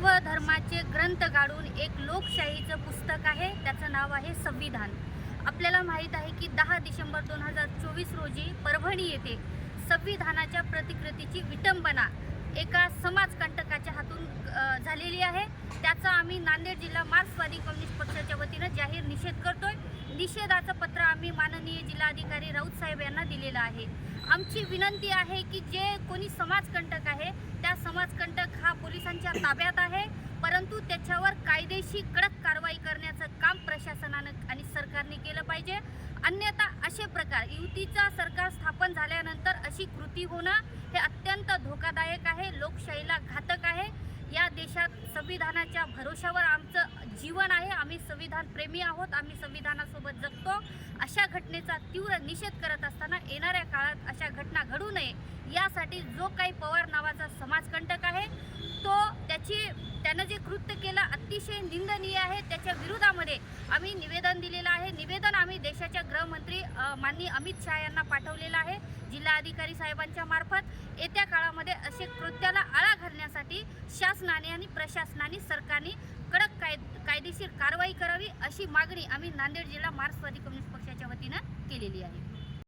सर्व धर्माचे ग्रंथ गाडून एक लोकशाहीचं पुस्तक आहे त्याचं नाव आहे संविधान. आपल्याला माहीत आहे की दहा डिसेंबर दोन हजार चोवीस रोजी परभणी येथे संविधानाच्या प्रतिकृतीची विटंबना एका समाजकंटकाच्या हातून झालेली आहे. त्याचा आम्ही नांदेड जिल्हा मार्क्सवादी कम्युनिस्ट पक्षाच्या वतीनं जाहीर निषेध करतोय. निषेधाचं पत्र आम्ही माननीय जिल्हाधिकारी राऊत साहेब यांना दिलेलं आहे. आमची विनंती आहे की जे कोणी समाजकंटक आहे त्या पोलिसांच्या ताब्यात आहे. परंतु त्याच्यावर कायदेशीर कडक कारवाई करण्याचं काम प्रशासनानं आणि सरकारने केलं पाहिजे. अन्यथा असे प्रकार युतीचा सरकार स्थापन झाल्यानंतर अशी कृती होणं हे अत्यंत धोकादायक आहे लोकशाहीला घातक आहे. या देशात संविधानाच्या भरोशावर आमचं जीवन आहे. आम्ही संविधान प्रेमी आहोत आम्ही संविधानासोबत जगतो. अशा घटनेचा तीव्र निषेध करत असताना येणाऱ्या काळात अशा घटना घडू नये. यासाठी जो काही पवार नावाचा समाजकंटक आहे तो त्याची त्यानं जे कृत्य केलं अतिशय निंदनीय आहे. त्याच्या विरोधामध्ये आम्ही निवेदन दिलेलं आहे. निवेदन आम्ही देशाच्या गृहमंत्री माननीय अमित शहा यांना पाठवलेलं आहे. जिल्हाधिकारी साहेबांच्या मार्फत येत्या काळामध्ये असे कृत्याला आळा घालण्यासाठी शासनाने आणि प्रशासनाने सरकारने कडक काय कायदेशीर कारवाई करावी अशी मागणी आम्ही नांदेड जिल्हा मार्क्सवादी कम्युनिस्ट पक्षाच्या वतीनं केलेली आहे.